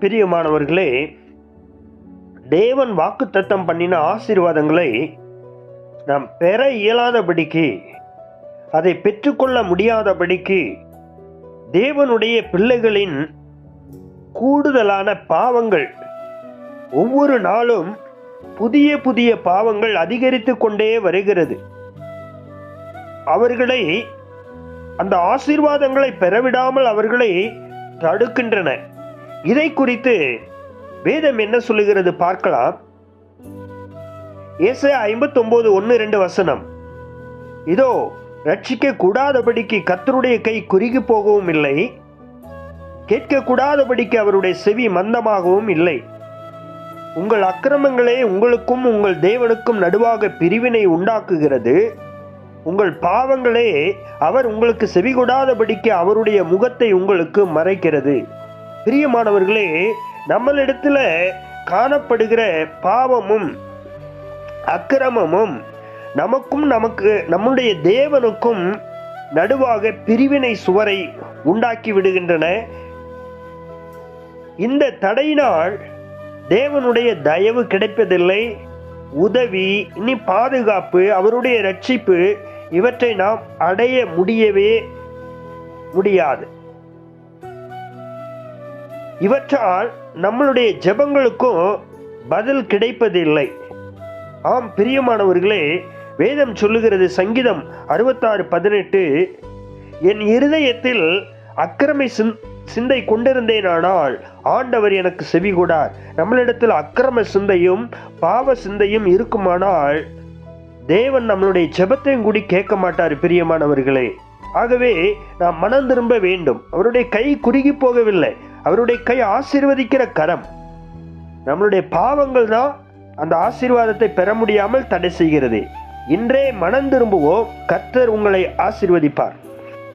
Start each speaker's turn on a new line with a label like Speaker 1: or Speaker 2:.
Speaker 1: பிரியமானவர்களே தேவன் வாக்குத்தத்தம் பண்ணின ஆசீர்வாதங்களை நாம் பெற இயலாதபடிக்கு அதை பெற்றுக்கொள்ள முடியாதபடிக்கு தேவனுடைய பிள்ளைகளின் கூடுதலான பாவங்கள் ஒவ்வொரு நாளும் புதிய புதிய பாவங்கள் அதிகரித்து கொண்டே வருகிறது. அவர்களை அந்த ஆசீர்வாதங்களை பெறவிடாமல் அவர்களை தடுக்கின்றன. இதை குறித்து வேதம் என்ன சொல்லுகிறது பார்க்கலாம். ஏச ஐம்பத்தொன்பது ஒன்று ரெண்டு வசனம். இதோ ரட்சிக்க கூடாதபடிக்கு கத்தருடைய கை குறுகி போகவும் இல்லை. கேட்கக்கூடாதபடிக்கு அவருடைய செவி மந்தமாகவும் இல்லை. உங்கள் அக்கிரமங்களே உங்களுக்கும் உங்கள் தேவனுக்கும் நடுவாக பிரிவினை உண்டாக்குகிறது. உங்கள் பாவங்களே அவர் உங்களுக்கு செவிகொடாதபடிக்கு அவருடைய முகத்தை உங்களுக்கு மறைக்கிறது. பிரியமானவர்களே நம்மளிடத்துல காணப்படுகிற பாவமும் அக்கிரமமும் நமக்கும் நமக்கு நம்முடைய தேவனுக்கும் நடுவாக பிரிவினை சுவரை உண்டாக்கி விடுகின்றன. இந்த தடையினால் தேவனுடைய தயவு கிடைப்பதில்லை. உதவி இனி பாதுகாப்பு அவருடைய ரட்சிப்பு இவற்றை நாம் அடைய முடியவே முடியாது. இவற்றால் நம்மளுடைய ஜெபங்களுக்கும் பதில் கிடைப்பதில்லை. ஆம் பிரியமானவர்களே வேதம் சொல்லுகிறது சங்கீதம் அறுபத்தாறு பதினெட்டு என் இருதயத்தில் அக்கிரமை சிந் சிந்தை கொண்டிருந்தேனானால் ஆண்டவர் எனக்கு செவிகூடார் நம்மளிடத்தில் அக்கிரம சிந்தையும் பாவ சிந்தையும் இருக்குமானால் தேவன் நம்மளுடைய ஜெபத்தையும் கூடி கேட்க மாட்டார் பிரியமானவர்களே. ஆகவே நாம் மனம் திரும்ப வேண்டும். அவருடைய கை குறுகி போகவில்லை. அவருடைய கை ஆசீர்வதிக்கிற கரம். நம்மளுடைய பாவங்கள் தான் அந்த ஆசீர்வாதத்தை பெற முடியாமல் தடை செய்கிறது. இன்றே மனம் திரும்புவோம். கர்த்தர் உங்களை ஆசிர்வதிப்பார்.